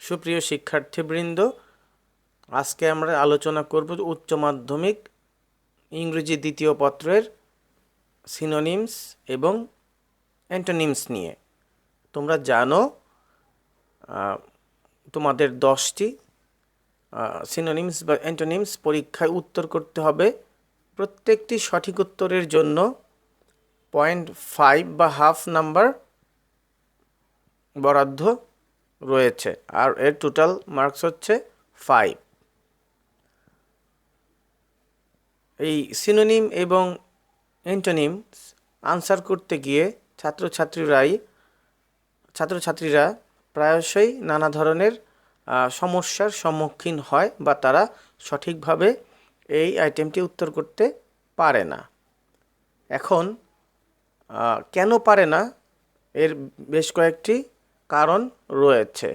সুপ্রিয় শিক্ষার্থীবৃন্দ, আজকে আমরা আলোচনা করব উচ্চ মাধ্যমিক ইংরেজি দ্বিতীয় পত্রের সিনোনিমস এবং অ্যান্টোনিমস নিয়ে। তোমরা জানো তোমাদের দশটি সিনোনিমস বা অ্যান্টোনিমস পরীক্ষায় উত্তর করতে হবে। প্রত্যেকটি সঠিক উত্তরের জন্য পয়েন্ট ফাইভ বা হাফ নাম্বার বরাদ্দ রয়েছে। আর এর টোটাল মার্কস হচ্ছে ফাইভ এই সিনোনিম এবং অ্যান্টোনিমস আনসার করতে গিয়ে ছাত্রছাত্রীরাই, ছাত্রছাত্রীরা প্রায়শই নানা ধরনের সমস্যার সম্মুখীন হয় বা তারা সঠিকভাবে এই আইটেমটি উত্তর করতে পারে না। এখন কেন পারে না? এর বেশ কয়েকটি কারণ রয়েছে।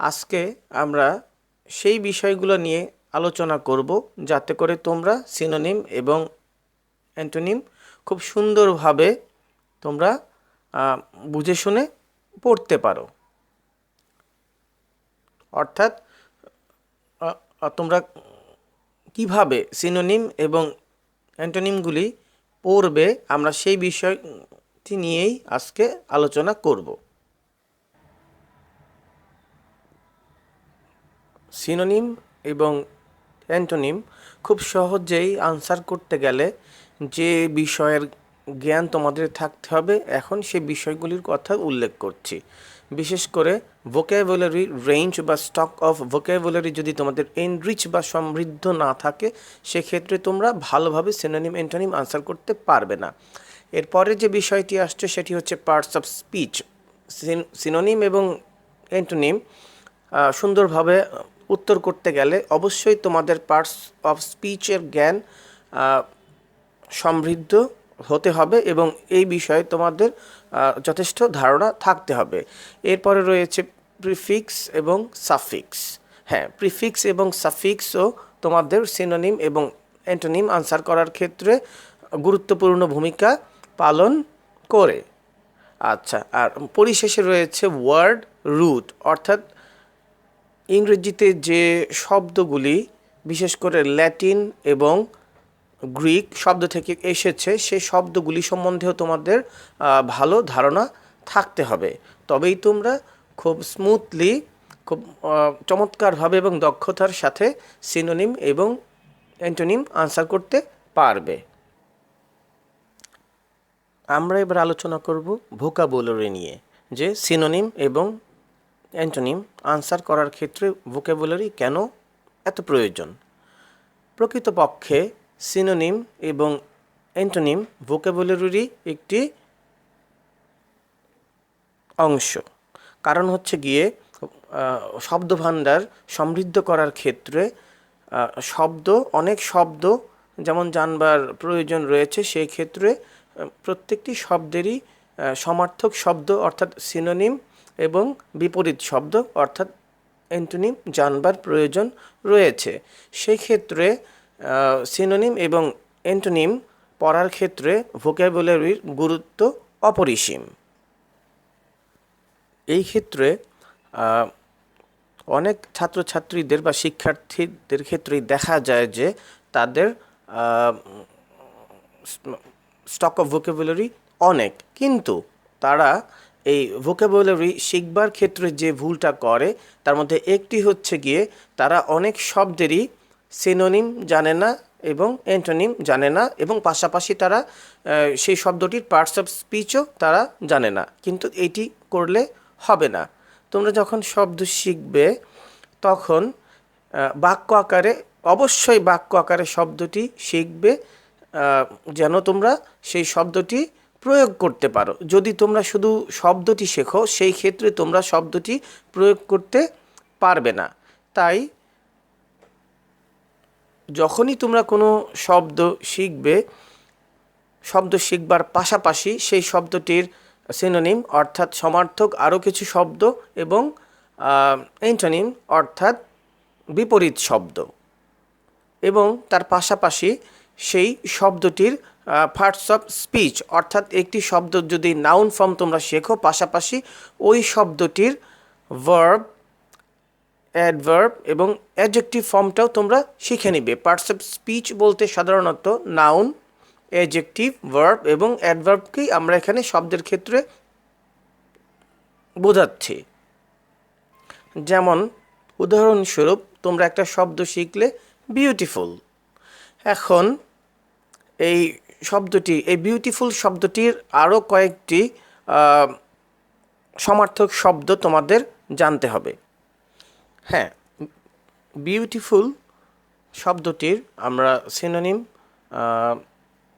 আজকে আমরা সেই বিষয়গুলো নিয়ে আলোচনা করব, যাতে করে তোমরা সিনোনিম এবং অ্যান্টোনিম খুব সুন্দরভাবে তোমরা বুঝে শুনে পড়তে পারো। অর্থাৎ তোমরা কীভাবে সিনোনিম এবং অ্যান্টোনিমগুলি পড়বে, আমরা সেই বিষয়টি নিয়েই আজকে আলোচনা করব। সিনোনিম এবং অ্যান্টোনিম খুব সহজেই আনসার করতে গেলে যে বিষয়ের জ্ঞান তোমাদের থাকতে হবে এখন সেই বিষয়গুলির কথা উল্লেখ করছি। বিশেষ করে ভোক্যাবুলারি রেঞ্জ বা স্টক অফ ভোক্যাবুলারি যদি তোমাদের এনরিচ বা সমৃদ্ধ না থাকে সেক্ষেত্রে তোমরা ভালোভাবে সিনোনিম অ্যান্টোনিম আনসার করতে পারবে না। এরপরে যে বিষয়টি আসছে সেটি হচ্ছে পার্টস অফ স্পিচ সিনোনিম এবং অ্যান্টোনিম আহ, সুন্দরভাবে উত্তর করতে গেলে অবশ্যই তোমাদের পার্টস অফ স্পিচের জ্ঞান সমৃদ্ধ হতে হবে এবং এই বিষয়ে তোমাদের যথেষ্ট ধারণা থাকতে হবে। এরপরে রয়েছে প্রিফিক্স এবং সাফিক্স হ্যাঁ প্রিফিক্স এবং সাফিক্সও তোমাদের সিনোনিম এবং অ্যান্টোনিম আনসার করার ক্ষেত্রে গুরুত্বপূর্ণ ভূমিকা পালন করে। আচ্ছা আর পরিশেষে রয়েছে ওয়ার্ড রুট অর্থাৎ ইংরেজিতে যে শব্দগুলি, বিশেষ করে ল্যাটিন এবং গ্রিক শব্দ থেকে এসেছে সেই শব্দগুলি সম্বন্ধেও তোমাদের ভালো ধারণা থাকতে হবে। তবেই তোমরা খুব স্মুথলি খুব চমৎকারভাবে এবং দক্ষতার সাথে সিনোনিম এবং অ্যান্টোনিম আনসার করতে পারবে। আমরা এবার আলোচনা করব ভোকাবুলারি নিয়ে, যে সিনোনিম এবং অ্যান্টোনিম আনসার করার ক্ষেত্রে ভোকাবুলারি কেন এত প্রয়োজন? প্রকৃতপক্ষে সিনোনিম এবং অ্যান্টোনিম ভোকাবুলারিরই একটি অংশ। কারণ হচ্ছে গিয়ে শব্দভাণ্ডার সমৃদ্ধ করার ক্ষেত্রে শব্দ, অনেক শব্দ যেমন জানবার প্রয়োজন রয়েছে, সেই ক্ষেত্রে প্রত্যেকটি শব্দেরই সমার্থক শব্দ অর্থাৎ সিনোনিম এবং বিপরীত শব্দ, অর্থাৎ অ্যান্টোনিম, জানবার প্রয়োজন রয়েছে। সেই ক্ষেত্রে সিনোনিম এবং অ্যান্টোনিম পড়ার ক্ষেত্রে ভোক্যাবুলারির গুরুত্ব অপরিসীম। এই ক্ষেত্রে অনেক ছাত্রছাত্রীদের বা শিক্ষার্থীদের ক্ষেত্রেই দেখা যায় যে তাদের স্টক অফ ভোকাবুলারি অনেক। কিন্তু তারা এই ভোকাবুলারি শিখবার ক্ষেত্রে যে ভুলটা করে, তার মধ্যে একটি হচ্ছে গিয়ে তারা অনেক শব্দেরই সিনোনিম জানে না এবং অ্যান্টোনিম জানে না এবং পাশাপাশি তারা সেই শব্দটির পার্টস অফ স্পিচও তারা জানে না। কিন্তু এটি করলে হবে না। তোমরা যখন শব্দ শিখবে, তখন বাক্য আকারে, অবশ্যই বাক্য আকারে শব্দটি শিখবে যেন তোমরা সেই শব্দটি প্রয়োগ করতে পারো। যদি তোমরা শুধু শব্দটি শেখো, সেই ক্ষেত্রে তোমরা শব্দটি প্রয়োগ করতে পারবে না। তাই যখনই তোমরা কোনো শব্দ শিখবে, শব্দ শিখবার পাশাপাশি সেই শব্দটির সিনোনিম অর্থাৎ সমার্থক আরও কিছু শব্দ এবং অ্যান্টোনিম অর্থাৎ বিপরীত শব্দ। এবং তার পাশাপাশি সেই শব্দটির পার্টস অফ স্পিচ অর্থাৎ একটি শব্দ যদি নাউন ফর্ম তোমরা শেখো, পাশাপাশি ওই শব্দটির ভার্ব অ্যাডভার্ব এবং অ্যাডজেক্টিভ ফর্মটাও তোমরা শিখে নিবে। পার্টস অফ স্পিচ বলতে সাধারণত নাউন অ্যাডজেক্টিভ ভার্ব এবং অ্যাডভার্বকেই আমরা এখানে শব্দের ক্ষেত্রে বোঝাচ্ছি। যেমন, উদাহরণস্বরূপ তোমরা একটা শব্দ শিখলে বিউটিফুল এখন এই শব্দটি, এই বিউটিফুল শব্দটির আরও কয়েকটি সমার্থক শব্দ তোমাদের জানতে হবে। হ্যাঁ বিউটিফুল শব্দটির আমরা সিনোনিম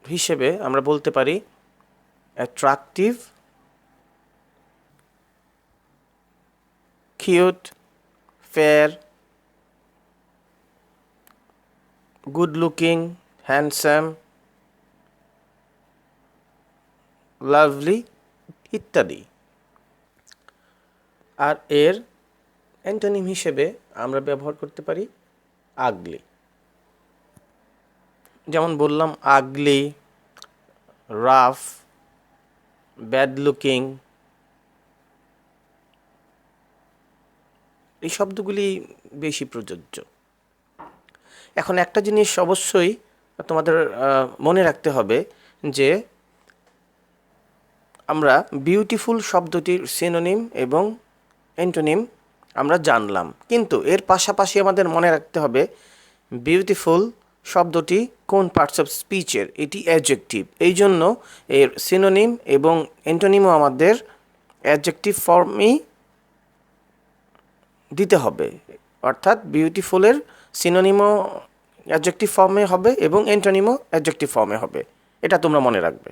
হিসেবে আমরা বলতে পারি attractive cute fair good looking handsome lovely ইত্যাদি। আর এর অ্যান্টোনিম হিসেবে আমরা ব্যবহার করতে পারি আগলি। যেমন বললাম, আগলি, রাফ, ব্যাড লুকিং। এই শব্দগুলি বেশি প্রযোজ্য। এখন একটা জিনিস অবশ্যই তোমাদের মনে রাখতে হবে যে আমরা বিউটিফুল শব্দটির সিনোনিম এবং অ্যান্টোনিম আমরা জানলাম। কিন্তু এর পাশাপাশি আমাদের মনে রাখতে হবে বিউটিফুল শব্দটি কোন পার্টস অফ স্পিচের এটি অ্যাডজেক্টিভ এই জন্য এর সিনোনিম এবং অ্যান্টোনিমও আমাদের অ্যাডজেক্টিভ ফর্মই দিতে হবে। অর্থাৎ বিউটিফুলের সিনোনিমও অ্যাডজেক্টিভ ফর্মে হবে এবং অ্যান্টোনিমও অ্যাডজেক্টিভ ফর্মে হবে। এটা তোমরা মনে রাখবে।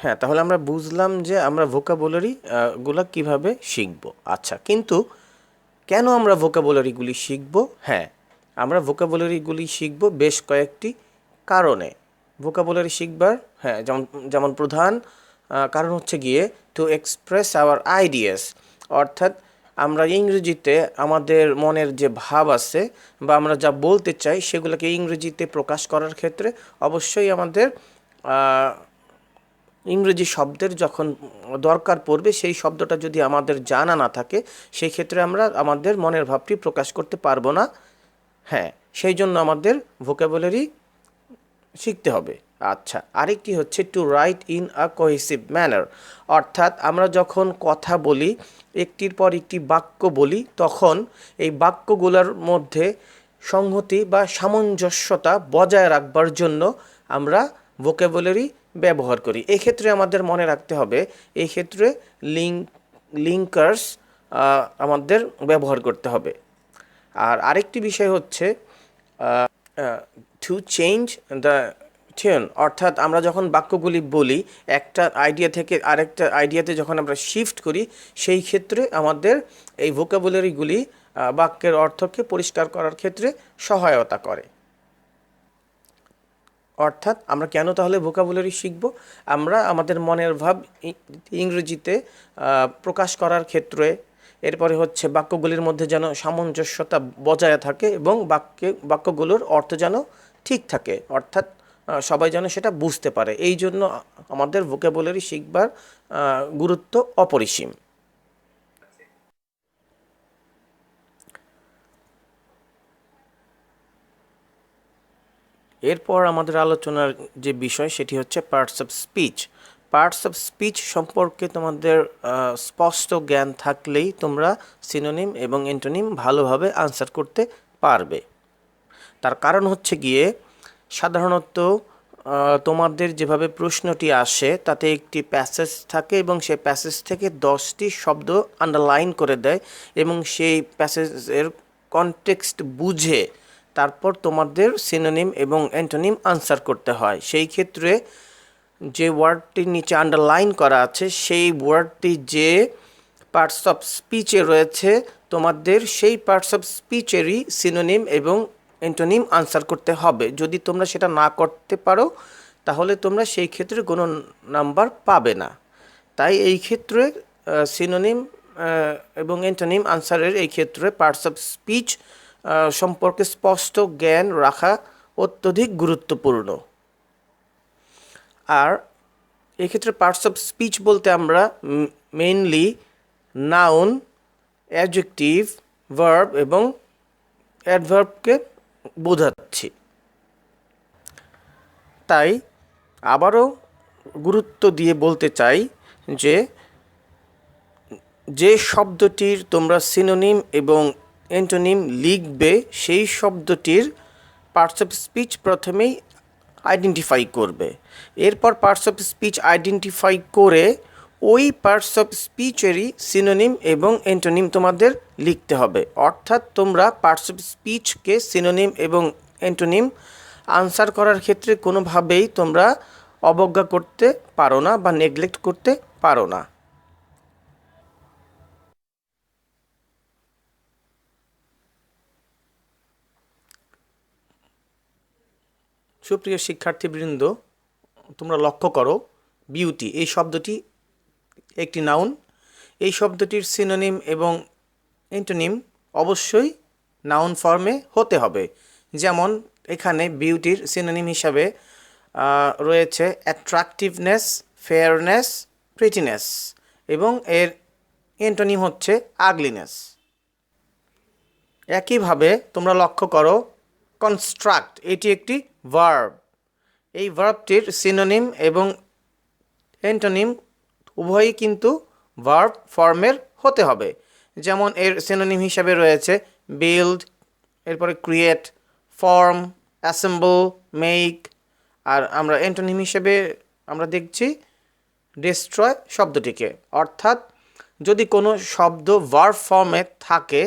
হ্যাঁ তাহলে আমরা বুঝলাম যে আমরা ভোকাবুলারি গুলা কীভাবে শিখব। আচ্ছা কিন্তু কেন আমরা ভোকাবুলারিগুলি শিখব? হ্যাঁ আমরা ভোকাবুলারিগুলি শিখব বেশ কয়েকটি কারণে। ভোকাবুলারি শিখবার হ্যাঁ যেমন যেমন প্রধান কারণ হচ্ছে গিয়ে টু এক্সপ্রেস আওয়ার আইডিয়াস অর্থাৎ আমরা ইংরেজিতে আমাদের মনের যে ভাব আছে বা আমরা যা বলতে চাই সেগুলোকে ইংরেজিতে প্রকাশ করার ক্ষেত্রে অবশ্যই আমাদের ইংরেজি শব্দের যখন দরকার পড়বে, সেই শব্দটা যদি আমাদের জানা না থাকে, সেই ক্ষেত্রে আমরা আমাদের মনের ভাবটি প্রকাশ করতে পারব না। হ্যাঁ সেই জন্য আমাদের ভোকাবুলারি শিখতে হবে। আচ্ছা আরেকটি হচ্ছে to write in a cohesive manner অর্থাৎ আমরা যখন কথা বলি, একটির পর একটি বাক্য বলি, তখন এই বাক্যগুলোর মধ্যে সংহতি বা সামঞ্জস্যতা বজায় রাখবার জন্য আমরা ভোকাবুলারি ব্যবহার করি। এক্ষেত্রে আমাদের মনে রাখতে হবে এই ক্ষেত্রে লিঙ্ক লিঙ্কার্স আমাদের ব্যবহার করতে হবে। আর আরেকটি বিষয় হচ্ছে টু চেঞ্জ দ্য টিউন অর্থাৎ আমরা যখন বাক্যগুলি বলি, একটা আইডিয়া থেকে আরেকটা আইডিয়াতে যখন আমরা শিফট করি, সেই ক্ষেত্রে আমাদের এই ভোকাবুলারিগুলি বাক্যের অর্থকে পরিষ্কার করার ক্ষেত্রে সহায়তা করে। অর্থাৎ আমরা কেন তাহলে ভোকাবুলারি শিখব? আমরা আমাদের মনের ভাব ইংরেজিতে প্রকাশ করার ক্ষেত্রে, এরপরে হচ্ছে বাক্যগুলির মধ্যে যেন সামঞ্জস্যতা বজায় থাকে এবং বাক্যে, বাক্যগুলোর অর্থ যেন ঠিক থাকে। অর্থাৎ সবাই যেন সেটা বুঝতে পারে। এই জন্য আমাদের ভোকাবুলারি শিখবার গুরুত্ব অপরিসীম। এরপর আমাদের আলোচনার যে বিষয় সেটি হচ্ছে parts of speech parts of speech সম্পর্কে তোমাদের স্পষ্ট জ্ঞান থাকলেই তোমরা সিনোনিম এবং এন্টোনিম ভালোভাবে আনসার করতে পারবে। তার কারণ হচ্ছে গিয়ে, সাধারণত তোমাদের যেভাবে প্রশ্নটি আসে, তাতে একটি প্যাসেজ থাকে এবং সেই প্যাসেজ থেকে দশটি শব্দ আন্ডারলাইন করে দেয় এবং সেই প্যাসেজের কনটেক্সট বুঝে তারপর তোমাদের সিনোনিম এবং অ্যান্টোনিম আনসার করতে হয়। সেই ক্ষেত্রে যে ওয়ার্ডটির নিচে আন্ডারলাইন করা আছে, সেই ওয়ার্ডটি যে পার্টস অফ স্পিচে রয়েছে, তোমাদের সেই পার্টস অফ স্পিচেরই সিনোনিম এবং অ্যান্টোনিম আনসার করতে হবে। যদি তোমরা সেটা না করতে পারো, তাহলে তোমরা সেই ক্ষেত্রে কোনো নাম্বার পাবে না। তাই এই ক্ষেত্রে সিনোনিম এবং অ্যান্টোনিম আনসারের এই ক্ষেত্রে পার্টস অফ স্পিচ সম্পর্কে স্পষ্ট জ্ঞান রাখা অত্যধিক গুরুত্বপূর্ণ। আর এক্ষেত্রে পার্টস অফ স্পিচ বলতে আমরা মেইনলি নাউন অ্যাডজেক্টিভ ভার্ব এবং অ্যাডভার্বকে বোঝাচ্ছি। তাই আবারও গুরুত্ব দিয়ে বলতে চাই যে যে শব্দটির তোমরা সিনোনিম এবং অ্যান্টোনিম লিখবে সেই শব্দটির পার্টস অফ স্পিচ প্রথমেই আইডেন্টিফাই করবে। এরপর পার্টস অফ স্পিচ আইডেন্টিফাই করে ওই পার্টস অফ স্পিচেরই সিনোনিম এবং অ্যান্টোনিম তোমাদের লিখতে হবে। অর্থাৎ তোমরা পার্টস অফ স্পিচকে সিনোনিম এবং অ্যান্টোনিম আনসার করার ক্ষেত্রে কোনোভাবেই তোমরা অবজ্ঞা করতে পারো না বা নেগলেক্ট করতে পারো না। সুপ্রিয় শিক্ষার্থীবৃন্দ, তোমরা লক্ষ্য করো বিউটি এই শব্দটি একটি নাউন এই শব্দটির সিনোনিম এবং এন্টোনিম অবশ্যই নাউন ফর্মে হতে হবে। যেমন, এখানে বিউটির সিনোনিম হিসাবে রয়েছে অ্যাট্রাকটিভনেস ফেয়ারনেস প্রিটিনেস এবং এর এন্টোনিম হচ্ছে আগলিনেস একইভাবে তোমরা লক্ষ্য করো কনস্ট্রাক্ট এটি একটি ভার্ব এই ভার্বটির সিনোনিম এবং অ্যান্টোনিম উভয়ই কিন্তু ভার্ব ফর্মের হতে হবে। যেমন এর সিনোনিম হিসাবে রয়েছে বিল্ড এরপরে ক্রিয়েট ফর্ম অ্যাসেম্বল মেক আর আমরা অ্যান্টোনিম হিসেবে আমরা দেখছি ডিস্ট্রয় শব্দটিকে। অর্থাৎ যদি কোনো শব্দ ভার্ব ফর্মে থাকে,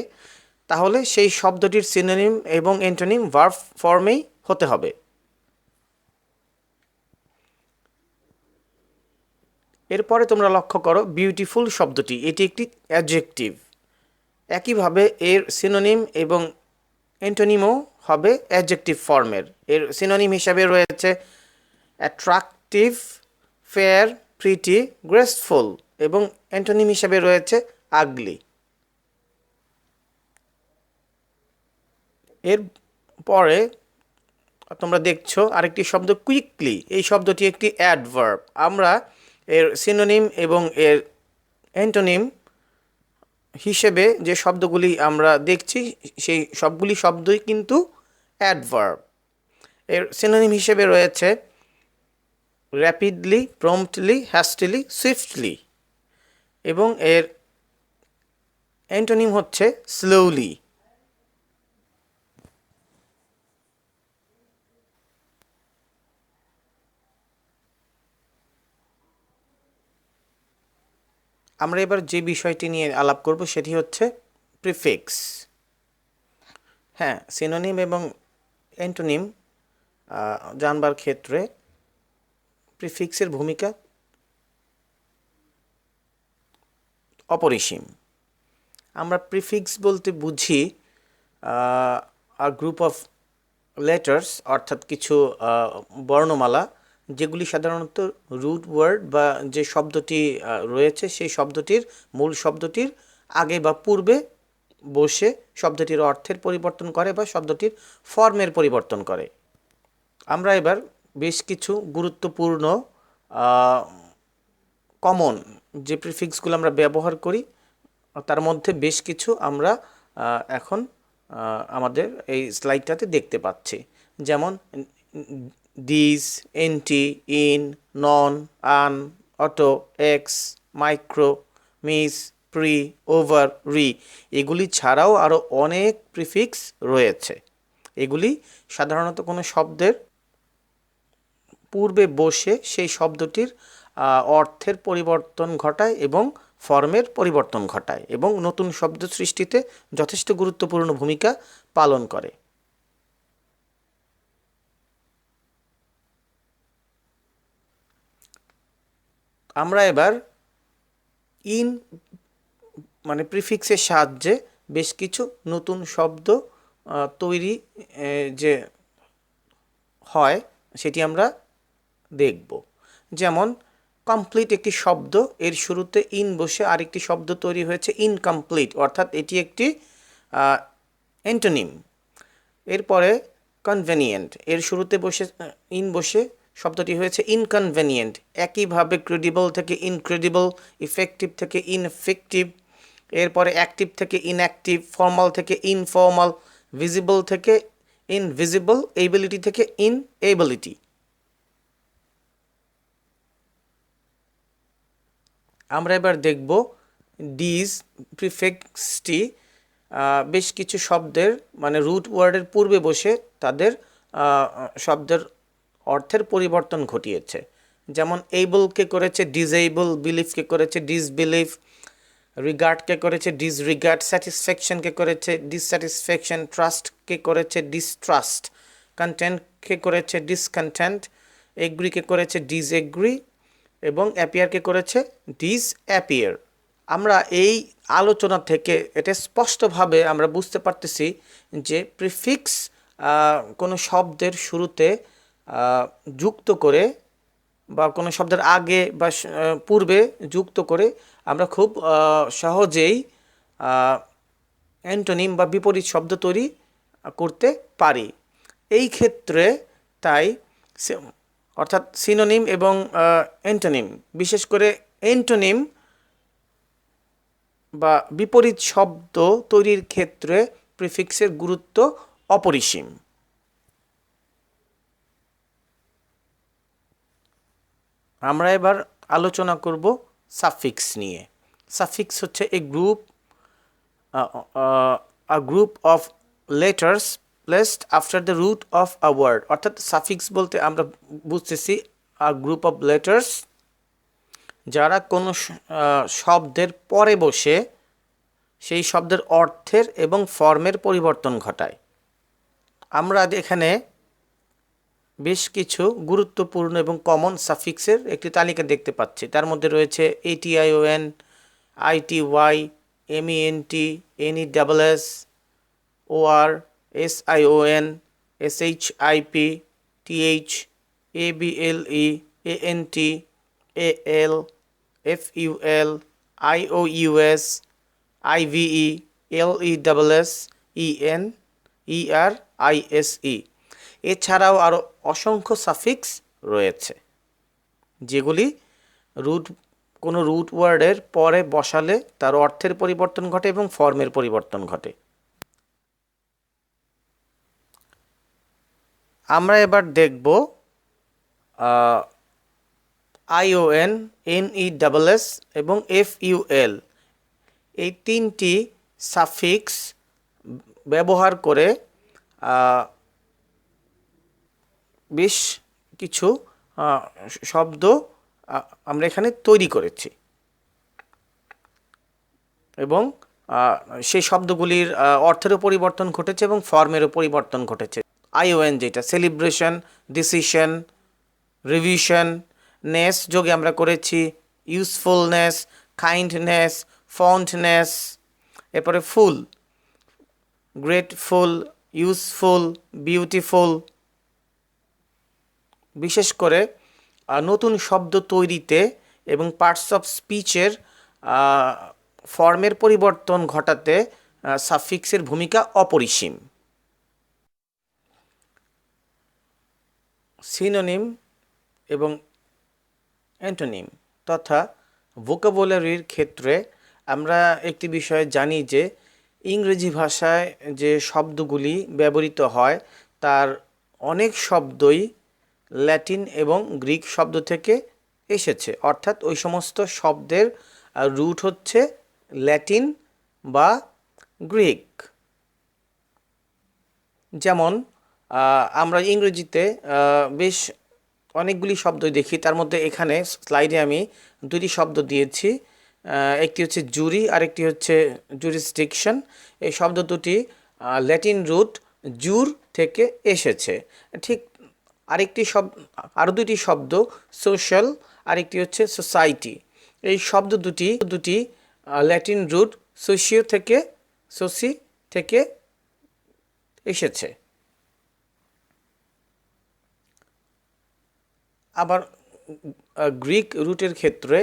তাহলে সেই শব্দটির সিনোনিম এবং অ্যান্টোনিম ভার্ব ফর্মেই হতে হবে। এরপরে তোমরা লক্ষ্য করো বিউটিফুল শব্দটি। এটি একটি অ্যাডজেক্টিভ একইভাবে এর সিনোনিম এবং অ্যান্টোনিমও হবে অ্যাডজেক্টিভ ফর্মের এর সিনোনিম হিসাবে রয়েছে অ্যাট্রাকটিভ ফেয়ার প্রিটি গ্রেসফুল এবং অ্যান্টোনিম হিসাবে রয়েছে আগলি এর পরে তোমরা দেখছ আরেকটি শব্দ কুইকলি এই শব্দটি একটি অ্যাডভার্ব আমরা এর সিনোনিম এবং এর অ্যান্টোনিম হিসেবে যে শব্দগুলি আমরা দেখছি, সেই সবগুলি শব্দই কিন্তু অ্যাডভার্ব এর সিনোনিম হিসেবে রয়েছে র্যাপিডলি প্রম্পটলি হ্যাস্টিলি সুইফটলি এবং এর অ্যান্টোনিম হচ্ছে স্লোলি আমরা এবার যে বিষয়টি নিয়ে আলাপ করব সেটি হচ্ছে প্রিফিক্স। হ্যাঁ সিনোনিম এবং অ্যান্টোনিম জানবার ক্ষেত্রে প্রিফিক্সের ভূমিকা অপরিসীম। আমরা প্রিফিক্স বলতে বুঝি গ্রুপ অফ লেটার্স অর্থাৎ কিছু বর্ণমালা যেগুলি সাধারণত রুট ওয়ার্ড বা যে শব্দটি রয়েছে সেই শব্দটির মূল শব্দটির আগে বা পূর্বে বসে শব্দটির অর্থের পরিবর্তন করে বা শব্দটির ফর্মের পরিবর্তন করে। আমরা এবার বেশ কিছু গুরুত্বপূর্ণ কমন যে প্রিফিক্সগুলো আমরা ব্যবহার করি, তার মধ্যে বেশ কিছু আমরা এখন আমাদের এই স্লাইডটাতে দেখতে পাচ্ছি। যেমন dis anti in non un auto ex micro mis pre over re এগুলি ছাড়াও আরও অনেক প্রিফিক্স রয়েছে। এগুলি সাধারণত কোনো শব্দের পূর্বে বসে সেই শব্দটির অর্থের পরিবর্তন ঘটায় এবং ফর্মের পরিবর্তন ঘটায় এবং নতুন শব্দ সৃষ্টিতে যথেষ্ট গুরুত্বপূর্ণ ভূমিকা পালন করে। আমরা এবার ইন মানে প্রিফিক্সের সাহায্যে বেশ কিছু নতুন শব্দ তৈরি যে হয় সেটি আমরা দেখব। যেমন কমপ্লিট একটি শব্দ, এর শুরুতে ইন বসে আরেকটি শব্দ তৈরি হয়েছে ইনকমপ্লিট অর্থাৎ এটি একটি অ্যান্টোনিম এরপরে কনভেনিয়েন্ট এর শুরুতে বসে ইন বসে শব্দটি হয়েছে ইনকনভেনিয়েন্ট একইভাবে ক্রেডিবল থেকে ইনক্রেডিবল ইফেক্টিভ থেকে ইনফেক্টিভ এরপরে অ্যাক্টিভ থেকে ইনঅ্যাক্টিভ ফর্মাল থেকে ইনফর্মাল ভিজিবল থেকে ইনভিজিবল এবিলিটি থেকে ইন এবিলিটি আমরা এবার দেখব ডিজ প্রিফিক্সটি বেশ কিছু শব্দের মানে রুট ওয়ার্ডের পূর্বে বসে তাদের শব্দের অর্থের পরিবর্তন ঘটিয়েছে। যেমন এইবলকে করেছে ডিজেবল বিলিফকে করেছে ডিসবিলিভ রিগার্ডকে করেছে ডিসরিগার্ড স্যাটিসফ্যাকশনকে করেছে ডিসস্যাটিসফ্যাকশন ট্রাস্টকে করেছে ডিসট্রাস্ট কন্টেন্টকে করেছে ডিসকন্টেন্ট এগ্রিকে করেছে ডিসএগ্রি এবং অ্যাপিয়ারকে করেছে ডিস অ্যাপিয়ার আমরা এই আলোচনা থেকে এটা স্পষ্টভাবে আমরা বুঝতে পারতেছি যে প্রিফিক্স কোনো শব্দের শুরুতে যুক্ত করে বা কোনো শব্দের আগে বা পূর্বে যুক্ত করে আমরা খুব সহজেই অ্যান্টোনিম বা বিপরীত শব্দ তৈরি করতে পারি। এই ক্ষেত্রে তাই অর্থাৎ সিনোনিম এবং অ্যান্টোনিম, বিশেষ করে অ্যান্টোনিম বা বিপরীত শব্দ তৈরির ক্ষেত্রে প্রিফিক্সের গুরুত্ব অপরিসীম। আমরা এবার আলোচনা করব সাফিক্স নিয়ে। সাফিক্স হচ্ছে a group a group of letters placed after the root of a word অর্থাৎ সাফিক্স বলতে আমরা বুঝতেছি আ গ্রুপ অফ লেটার্স যারা কোনো শব্দের পরে বসে সেই শব্দের অর্থের এবং ফর্মের পরিবর্তন ঘটায়। আমরা এখানে বেশ কিছু গুরুত্বপূর্ণ এবং কমন সাফিক্সের একটি তালিকা দেখতে পাচ্ছি। তার মধ্যে রয়েছে ATION ITY MENT NE double S OR S ION SHIP TH ABLE ANT AL FUL IOUS IVE LE double S EN ER ISE এছাড়াও আরও অসংখ্য সাফিক্স রয়েছে, যেগুলি রুট কোনো রুট ওয়ার্ডের পরে বসালে তার অর্থের পরিবর্তন ঘটে এবং ফর্মের পরিবর্তন ঘটে। আমরা এবার দেখব আইওএন এনই ডাবল এস এবং এফ ইউএল এই তিনটি সাফিক্স ব্যবহার করে বেশ কিছু শব্দ আমরা এখানে তৈরি করেছি। এবং সেই শব্দগুলির অর্থেরও পরিবর্তন ঘটেছে এবং ফর্মেরও পরিবর্তন ঘটেছে। আইওএন যেটা, সেলিব্রেশন, ডিসিশন, রিভিশন, নেস যোগে আমরা করেছি ইউজফুলনেস কাইন্ডনেস, ফন্টনেস, এরপরে ফুল, গ্রেটফুল ইউজফুল বিউটিফুল বিশেষ করে নতুন শব্দ তৈরিতে এবং পার্টস অফ স্পিচের ফর্মের পরিবর্তন ঘটাতে সাফিক্সের ভূমিকা অপরিসীম। সিনোনিম এবং অ্যান্টোনিম তথা ভোকাবুলারির ক্ষেত্রে আমরা একটি বিষয়ে জানি যে, ইংরেজি ভাষায় যে শব্দগুলি ব্যবহৃত হয়, তার অনেক শব্দই ল্যাটিন এবং গ্রিক শব্দ থেকে এসেছে। অর্থাৎ ওই সমস্ত শব্দের রুট হচ্ছে ল্যাটিন বা গ্রিক। যেমন আমরা ইংরেজিতে বেশ অনেকগুলি শব্দ দেখি। তার মধ্যে এখানে স্লাইডে আমি দুটি শব্দ দিয়েছি। একটি হচ্ছে জুরি, আরেকটি হচ্ছে জুরিসডিকশন এই শব্দ দুটি ল্যাটিন রুট জুর থেকে এসেছে। ঠিক আরেকটি শব্দ আরও দুটি শব্দ সোশ্যাল আরেকটি হচ্ছে সোসাইটি এই শব্দ দুটি দুটি ল্যাটিন রুট সোশিও থেকে সোসি থেকে এসেছে। আবার গ্রিক রুটের ক্ষেত্রে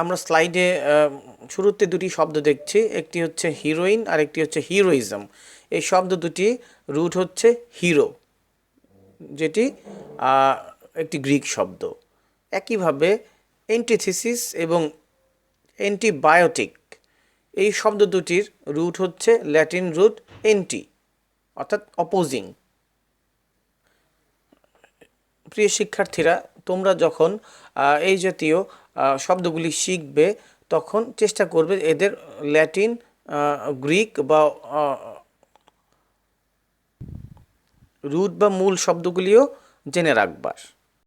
আমরা স্লাইডে শুরুতে দুটি শব্দ দেখছি, একটি হচ্ছে হিরোইন আর একটি হচ্ছে হিরোইজম এই শব্দ দুটি রুট হচ্ছে হিরো যেটি একটি গ্রিক শব্দ। একইভাবে অ্যান্টিথিসিস এবং অ্যান্টিবায়োটিক এই শব্দ দুটির রুট হচ্ছে ল্যাটিন রুট এন্টি, অর্থাৎ অপোজিং। প্রিয় শিক্ষার্থীরা, তোমরা যখন এই জাতীয় শব্দগুলি শিখবে, তখন চেষ্টা করবে এদের ল্যাটিন গ্রিক বা রুট বা মূল শব্দগুলিও জেনে রাখবার।